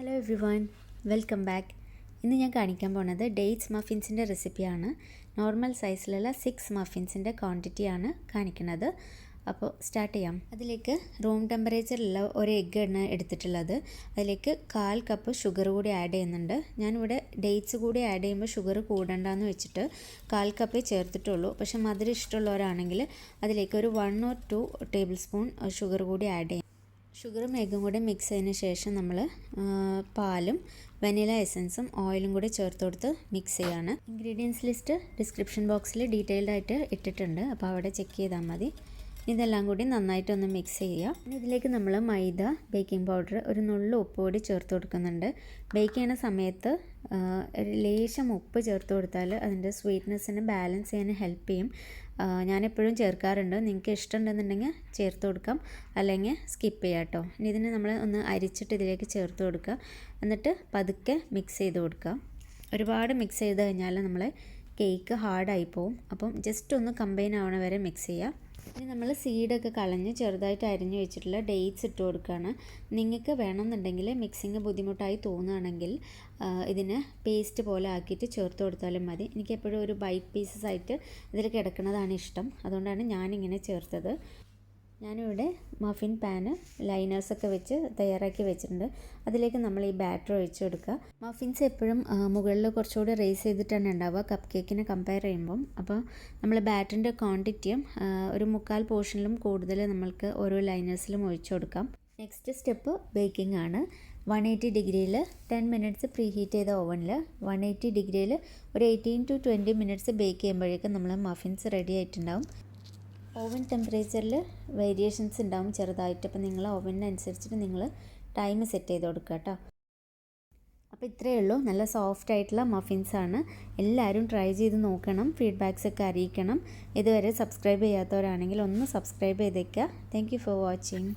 Hello everyone welcome back ഇന്ന് ഞാൻ കാണിക്കാൻ പോണത് ഡേറ്റ്സ് മഫിൻസിന്റെ റെസിപ്പിയാണ് നോർമൽ സൈസിലുള്ള സിക്സ് മഫിൻസിന്റെ ക്വാണ്ടിറ്റിയാണ് കാണിക്കുന്നത്. അപ്പോൾ സ്റ്റാർട്ട് ചെയ്യാം. അതിലേക്ക് റൂം ടെമ്പറേച്ചറിലുള്ള ഒരു എഗ്ഗ് ആണ് എടുത്തിട്ടുള്ളത്. അതിലേക്ക് കാൽ കപ്പ് ഷുഗർ കൂടി ആഡ് ചെയ്യുന്നുണ്ട്. ഞാനിവിടെ ഡേറ്റ്സ് കൂടി ആഡ് ചെയ്യുമ്പോൾ ഷുഗർ കൂടണ്ടെന്ന് വെച്ചിട്ട് കാൽ കപ്പേ ചേർത്തിട്ടുള്ളൂ. പക്ഷേ മധുരം ഇഷ്ടമുള്ളവരാണെങ്കിൽ അതിലേക്ക് ഒരു one or two tablespoon sugar കൂടി ആഡ് ചെയ്യും. ഷുഗറും എഗ്ഗും കൂടെ മിക്സ് ചെയ്തതിന് ശേഷം നമ്മൾ പാലും വനില എസൻസും ഓയിലും കൂടി ചേർത്ത് കൊടുത്ത് മിക്സ് ചെയ്യുകയാണ് ഇൻഗ്രീഡിയൻസ് ലിസ്റ്റ് ഡിസ്ക്രിപ്ഷൻ ബോക്സിൽ ഡീറ്റെയിൽഡ് ആയിട്ട് ഇട്ടിട്ടുണ്ട്. അപ്പോൾ അവിടെ ചെക്ക് ചെയ്താൽ മതി. ഇതെല്ലാം കൂടി നന്നായിട്ടൊന്ന് മിക്സ് ചെയ്യുക. ഇതിലേക്ക് നമ്മൾ മൈദ ബേക്കിംഗ് പൗഡർ ഒരു നുള്ളു ഉപ്പ് കൂടി ചേർത്ത് കൊടുക്കുന്നുണ്ട്. ബേക്ക് ചെയ്യുന്ന സമയത്ത് ഒരു ലേശം ഉപ്പ് ചേർത്ത് കൊടുത്താൽ അതിന്റെ സ്വീറ്റ്നെസ്സിനെ ബാലൻസ് ചെയ്യാൻ ഹെൽപ്പ് ചെയ്യും. ഞാനെപ്പോഴും ചേർക്കാറുണ്ട്. നിങ്ങൾക്ക് ഇഷ്ടമുണ്ടെന്നുണ്ടെങ്കിൽ ചേർത്ത് കൊടുക്കാം. അല്ലെങ്കിൽ സ്കിപ്പ് ചെയ്യാം കേട്ടോ. ഇനി ഇതിനെ നമ്മൾ ഒന്ന് അരിച്ചിട്ട് ഇതിലേക്ക് ചേർത്ത് കൊടുക്കുക. എന്നിട്ട് പതുക്കെ മിക്സ് ചെയ്ത് കൊടുക്കുക. ഒരുപാട് മിക്സ് ചെയ്ത് കഴിഞ്ഞാൽ നമ്മൾ കേക്ക് ഹാർഡായി പോവും. അപ്പം ജസ്റ്റ് ഒന്ന് കമ്പൈൻ ആവണ വരെ മിക്സ് ചെയ്യുക. ഇനി നമ്മൾ സീഡൊക്കെ കളഞ്ഞ് ചെറുതായിട്ട് അരിഞ്ഞു വെച്ചിട്ടുള്ള ഡേറ്റ്സ് ഇട്ട് കൊടുക്കുകയാണ്. നിങ്ങൾക്ക് വേണമെന്നുണ്ടെങ്കിൽ മിക്സിങ് ബുദ്ധിമുട്ടായി തോന്നുകയാണെങ്കിൽ ഇതിന് പേസ്റ്റ് പോലെ ആക്കിയിട്ട് ചേർത്ത് കൊടുത്താലും മതി. എനിക്ക് എപ്പോഴും ഒരു ബൈറ്റ് പീസസ് ആയിട്ട് ഇതിൽ കിടക്കുന്നതാണ് ഇഷ്ടം. അതുകൊണ്ടാണ് ഞാനിങ്ങനെ ചേർത്തത്. ഞാനിവിടെ മഫിൻ പാന് ലൈനേഴ്സൊക്കെ വെച്ച് തയ്യാറാക്കി വെച്ചിട്ടുണ്ട്. അതിലേക്ക് നമ്മൾ ഈ ബാറ്റർ ഒഴിച്ച് കൊടുക്കുക മഫിൻസ് എപ്പോഴും മുകളിൽ കുറച്ചുകൂടി റേസ് ചെയ്തിട്ടാണ് ഉണ്ടാവുക. കപ്പ് കേക്കിനെ കമ്പയർ ചെയ്യുമ്പം. അപ്പോൾ നമ്മൾ ബാറ്ററിന്റെ ക്വാണ്ടിറ്റിയും ഒരു മുക്കാൽ പോർഷനിലും കൂടുതൽ നമ്മൾക്ക് ഓരോ ലൈനേഴ്സിലും ഒഴിച്ചു കൊടുക്കാം നെക്സ്റ്റ് സ്റ്റെപ്പ് ബേക്കിംഗ് ആണ്. വൺ എയ്റ്റി ഡിഗ്രിയിൽ ടെൻ മിനിറ്റ്സ് പ്രീ ഹീറ്റ് ചെയ്ത ഓവനിൽ വൺ എയ്റ്റി ഡിഗ്രിയിൽ ഒരു eighteen to twenty minutes bake ചെയ്യുമ്പോഴേക്കും നമ്മൾ മഫിൻസ് റെഡി ആയിട്ടുണ്ടാവും. ഓവൻ ടെമ്പറേച്ചറിൽ വേരിയേഷൻസ് ഉണ്ടാവും ചെറുതായിട്ട്. അപ്പോൾ നിങ്ങൾ ഓവനിനനുസരിച്ചിട്ട് നിങ്ങൾ ടൈം സെറ്റ് ചെയ്ത് കൊടുക്കുക കേട്ടോ. അപ്പോൾ ഇത്രയേ ഉള്ളൂ. നല്ല സോഫ്റ്റ് ആയിട്ടുള്ള മഫിൻസ് ആണ്. എല്ലാവരും ട്രൈ ചെയ്ത് നോക്കണം. ഫീഡ്ബാക്സ് ഒക്കെ അറിയിക്കണം. ഇതുവരെ സബ്സ്ക്രൈബ് ചെയ്യാത്തവരാണെങ്കിൽ ഒന്ന് സബ്സ്ക്രൈബ് ചെയ്തേക്കുക. Thank for watching